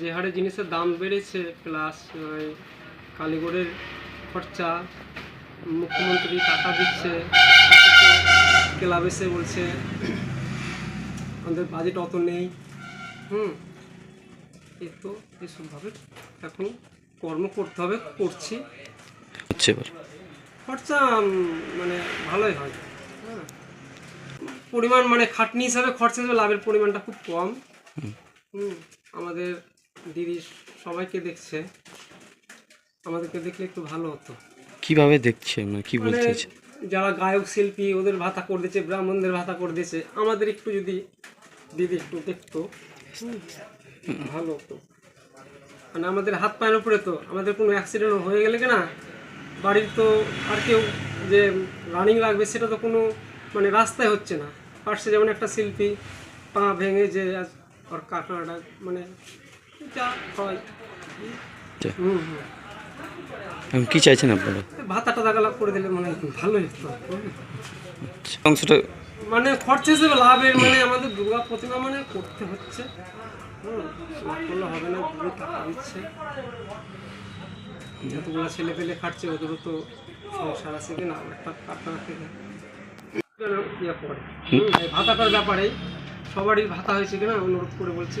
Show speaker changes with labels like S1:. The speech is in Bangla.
S1: যে হারে জিনিসের দাম বেড়েছে প্লাস কালীগড়ের খরচা মুখ্যমন্ত্রী টাকা দিচ্ছে ক্লাব এসে বলছে আমাদের বাজেট অত নেই। হুম এ তো এসবভাবে এখন কর্ম করতে হবে করছি। খরচা মানে ভালোই হয়। হ্যাঁ। পরিমাণ মানে খাটনি হিসাবে খরচা হিসাবে লাভের পরিমাণটা খুব কম। হুম আমাদের দিদি সবাইকে দেখছে। আমাদেরকে দেখলে একটু ভালো হতো।
S2: কীভাবে দেখছে? মানে কি বলতে চাইছে?
S1: যারা গায়ক শিল্পী ওদের ভাতা করে দিয়েছে ব্রাহ্মণদের ভাতা করে দিয়েছে আমাদের একটু যদি দিদি একটু দেখতো ভালো হতো। মানে আমাদের হাত পায়ের উপরে তো আমাদের কোনো অ্যাক্সিডেন্ট হয়ে গেলে না বাড়ির তো আর কেউ যে রানিং লাগবে সেটা তো কোনো মানে রাস্তায় হচ্ছে না। পাশে যেমন একটা শিল্পী পা ভেঙে যে আজ ওর কাকাটা মানে যা হয়
S2: এখন কি চাইছেন আপনারা?
S1: ভাতাটা দাগালাভ করে দিলে মানে ভালোই হতো
S2: আচ্ছা, অংশটা
S1: মানে খরচা হিসেবে লাভের মানে আমাদের দুর্গা প্রতিমা মানে করতে হচ্ছে। হুম, করলে হবে না দিদি টাকা দিচ্ছে যতগুলো ছেলে পেলে খাটছে ওদেরও তো সংসার আছে কিনা একটা কাটা থেকে ইয়ে করে ভাতাটার ব্যাপারে সবারই ভাতা হয়েছে কিনা অনুরোধ করে বলছি।